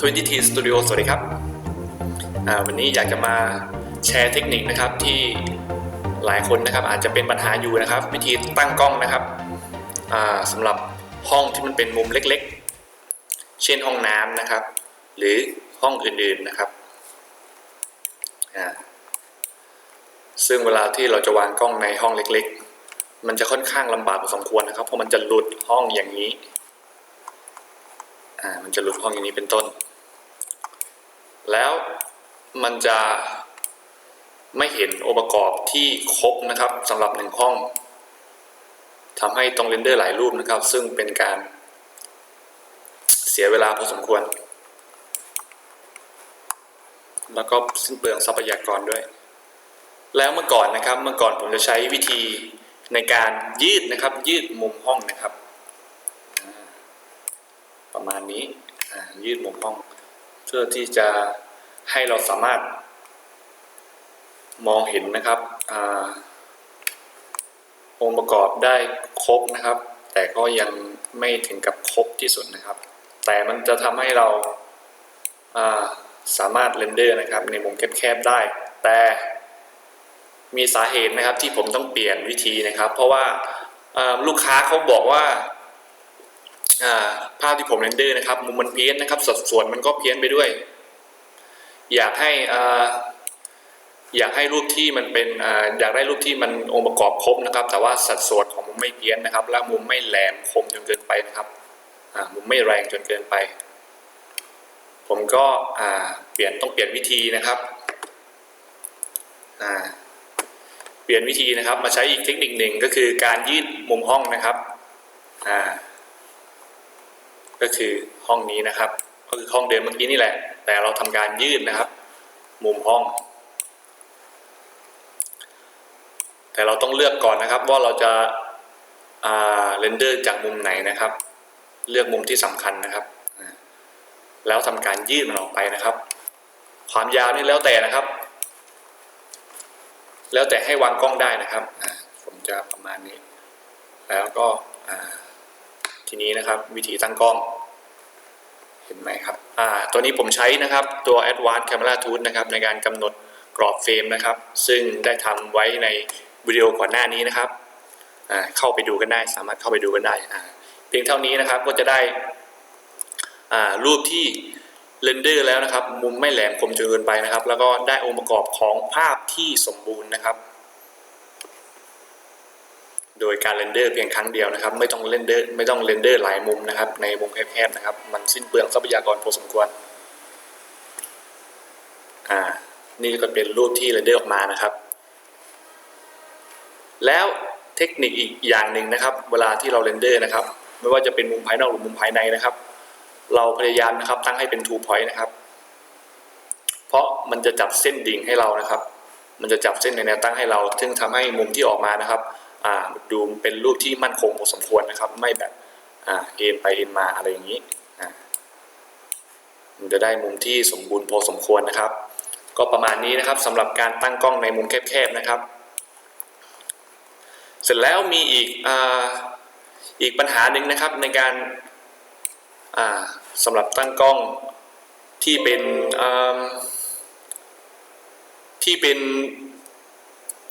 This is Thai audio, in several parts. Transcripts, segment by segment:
20T Studio สวัสดีครับวันนี้อยากจะมาแชร์เทคนิคนะครับที่หลายคนนะครับอาจจะเป็นปัญหาอยู่นะครับ วิธีตั้งกล้องนะครับสำหรับห้องที่มันเป็นมุมเล็กๆ เช่นห้องน้ำนะครับ หรือห้องอื่นๆนะครับซึ่งเวลาที่เราจะวางกล้องในห้องเล็กๆ มันจะค่อนข้างลำบากพอสมควรนะครับ เพราะมันจะหลุดห้องอย่างนี้ อ่า มันจะหลุดห้องอย่างนี้เป็นต้น แล้วมันจะไม่เห็นองค์ประกอบที่ครบนะครับสำหรับหนึ่งห้องทำให้ต้องเรนเดอร์หลายรูปนะครับ ซึ่งเป็นการเสียเวลาพอสมควร แล้วก็สิ้นเปลืองทรัพยากรด้วย แล้วเมื่อก่อนนะครับ เมื่อก่อนผมจะใช้วิธีในการยืดนะครับ ยืดมุมห้องนะครับ ประมาณนี้ยืดมุมห้อง เพื่อที่จะ ให้เราสามารถมองเห็นนะครับอองค์ประกอบได้ครบนะครับ แต่ก็ยังไม่ถึงกับครบที่สุดนะครับ แต่มันจะทำให้เราาสามารถเรนเดอร์นะครับ ในมุมแคบๆได้ แต่มีสาเหตุนะครับที่ผมต้องเปลี่ยนวิธีนะครับ เพราะว่าาลูกค้าเขาบอกว่าอ่าภาพที่ผมเรนเดอร์นะครับมุมมันเพี้ยนนะครับ สัดส่วนมันก็เพี้ยนไปด้วย อยากให้ออยากให้รูปที่มันเป็นออยากได้รูปที่มันองค์ประกอบครบนะครับ แต่ว่าสัดส่วนของมุมไม่เพี้ยนนะครับ และมุมไม่แหลมคมจนเกินไปนะครับมุมไม่แรงจนเกินไป ผมก็เปลี่ยนต้องเปลี่ยนวิธีนะครับเปลี่ยนวิธีนะครับมาใช้อีกเทคนิคหนึ่งก็คือการยืดมุมห้องนะครับก็คือห้องนี้นะครับ ก็คือห้องเดิมเมื่อกี้นี่แหละแต่เราทำการยืดนะครับ มุมห้อง แต่เราต้องเลือกก่อนนะครับว่าเราจะเรนเดอร์จากมุมไหนนะครับ เลือกมุมที่สำคัญนะครับ แล้วทำการยืดมันออกไปนะครับ ความยาวนี่แล้วแต่นะครับ แล้วแต่ให้วางกล้องได้นะครับผมจะประมาณนี้ แล้วก็ทีนี้นะครับ วิธีตั้งกล้อง เห็นไหมครับอ่าตัวนี้ผมใช้นะครับตัว Advanced Camera Tool นะครับในการกำหนดกรอบเฟรมนะครับ ซึ่งได้ทำไว้ในวิดีโอก่อนหน้านี้นะครับอ่าเข้าไปดูกันได้สามารถเข้าไปดูกันได้อ่าเพียงเท่านี้นะครับก็จะได้อ่ารูปที่เรนเดอร์แล้วนะครับ มุมไม่แหลมคมจนเกินไปนะครับ แล้วก็ได้องค์ประกอบของภาพที่สมบูรณ์นะครับ โดยการเรนเดอร์เพียงครั้งเดียวนะครับ ไม่ต้องเรนเดอร์ไม่ต้องเรนเดอร์หลายมุมนะครับ ในมุมแคบๆนะครับ มันสิ้นเปลืองทรัพยากรพอสมควรอ่านี่ก็เป็นรูปที่เรนเดอร์ออกมานะครับ แล้วเทคนิคอีกอย่างหนึ่งนะครับ เวลาที่เราเรนเดอร์นะครับ ไม่ว่าจะเป็นมุมภายนอกหรือมุมภายในนะครับ เราพยายามนะครับตั้งให้เป็น two point นะครับ เพราะมันจะจับเส้นดิ่งให้เรานะครับ มันจะจับเส้นในแนวตั้งให้เรา ซึ่งทำให้มุมที่ออกมานะครับ ดูเป็นรูปที่มั่นคงพอสมควรนะครับ ไม่แบบอเอ็นไปเอ็นมาอะไรอย่างนี้มันจะได้มุมที่สมบูรณ์พอสมควรนะครับ ก็ประมาณนี้นะครับสำหรับการตั้งกล้องในมุมแคบๆนะครับ เสร็จแล้วมีอีกออีกปัญหาหนึ่งนะครับในการาสำหรับตั้งกล้องที่เป็นที่เป็น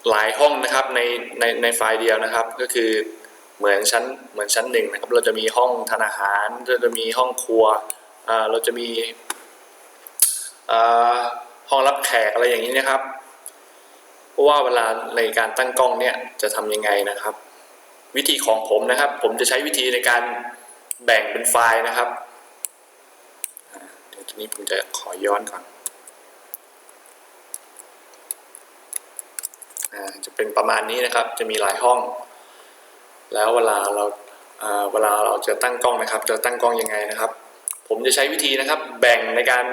หลายห้องนะครับในในในไฟล์เดียวนะครับ ก็คือเหมือนชั้นเหมือนชั้นหนึ่งนะครับ เราจะมีห้องทานอาหารเราจะมีห้องครัวเราจะมีห้องรับแขกอะไรอย่างนี้นะครับเพราะว่าเวลาในการตั้งกล้องเนี่ยจะทำยังไงนะครับ วิธีของผมนะครับ ผมจะใช้วิธีในการแบ่งเป็นไฟล์นะครับเดี๋ยวทีนี้ผมจะขอย้อนก่อน อ่า จะเป็นประมาณนี้นะครับ จะมีหลายห้อง แล้วเวลาเราเวลาเราจะตั้งกล้องนะครับ จะตั้งกล้องยังไงนะครับ ผมจะใช้วิธีนะครับ แบ่งในการ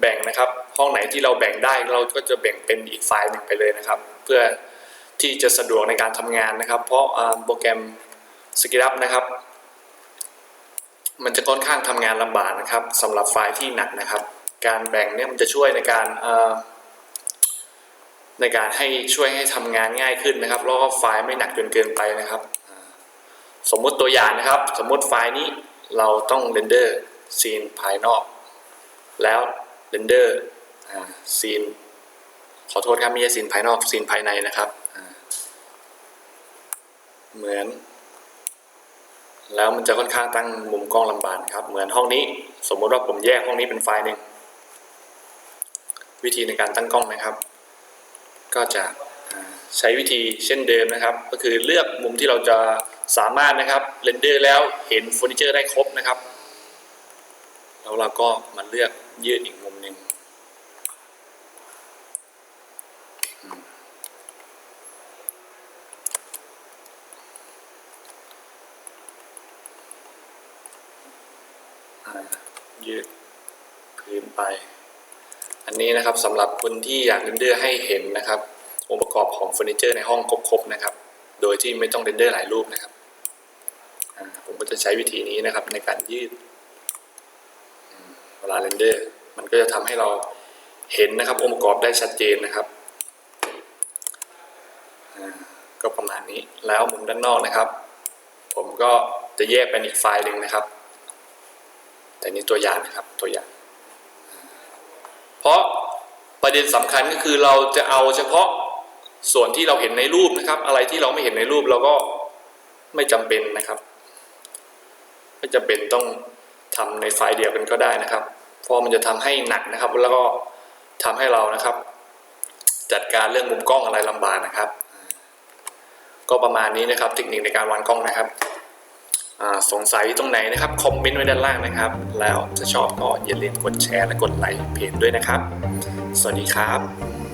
แบ่งนะครับ ห้องไหนที่เราแบ่งได้เราก็จะแบ่งเป็นอีกไฟล์หนึ่งไปเลยนะครับ เพื่อที่จะสะดวกในการทำงานนะครับ เพราะโปรแกรม SketchUp นะครับ มันจะค่อนข้างทำงานลำบากนะครับสำหรับไฟล์ที่หนักนะครับ การแบ่งเนี่ยมันจะช่วยในการ ในการให้ช่วยให้ทำงานง่ายขึ้นนะครับแล้วก็ไฟล์ไม่หนักจนเกินไปนะครับ สมมุติตัวอย่างนะครับ สมมุติไฟล์นี้เราต้องเรนเดอร์ซีนภายนอก แล้วเรนเดอร์ซีนขอโทษครับไม่ใช่ซีนภายนอกซีนภายในนะครับเหมือน แล้วมันจะค่อนข้างตั้งมุมกล้องลำบากครับ เหมือนห้องนี้ สมมติว่าผมแยกห้องนี้เป็นไฟล์หนึ่งวิธีในการตั้งกล้องนะครับ ก็จะใช้วิธีเช่นเดิมนะครับ ก็คือเลือกมุมที่เราจะสามารถนะครับเรนเดอร์แล้วเห็นเฟอร์นิเจอร์ได้ครบนะครับ แล้วเราก็มาเลือกยืดอีกมุมหนึ่งยืดพื้นไป อันนี้นะครับสำหรับคนที่อยากเรนเดอร์ให้เห็นนะครับองค์ประกอบของเฟอร์นิเจอร์ในห้องครบๆนะครับ โดยที่ไม่ต้องเรนเดอร์หลายรูปนะครับผมก็จะใช้วิธีนี้นะครับในการยืดเวลาเรนเดอร์ มันก็จะทำให้เราเห็นนะครับองค์ประกอบได้ชัดเจนนะครับก็ประมาณนี้แล้วมุมด้านนอกนะครับ ผมก็จะแยกเป็นอีกไฟล์หนึ่งนะครับ แต่นี่ตัวอย่างนะครับตัวอย่าง ราะประเด็นสำคัญก็คือเราจะเอาเฉพาะส่วนที่เราเห็นในรูปนะครับ อะไรที่เราไม่เห็นในรูปเราก็ไม่จำเป็นนะครับไม่จำเป็นต้องทำในไฟล์เดียวกันก็ได้นะครับ เพราะมันจะทำให้หนักนะครับ แล้วก็ทำให้เรานะครับ จัดการเรื่องมุมกล้องอะไรลำบากนะครับ ก็ประมาณนี้นะครับเทคนิคในการวางกล้องนะครับ สงสัยตรงไหนนะครับ คอมเมนต์ไว้ด้านล่างนะครับ แล้วถ้าชอบก็อย่าลืมกดแชร์และกดไลค์เพจด้วยนะครับ สวัสดีครับ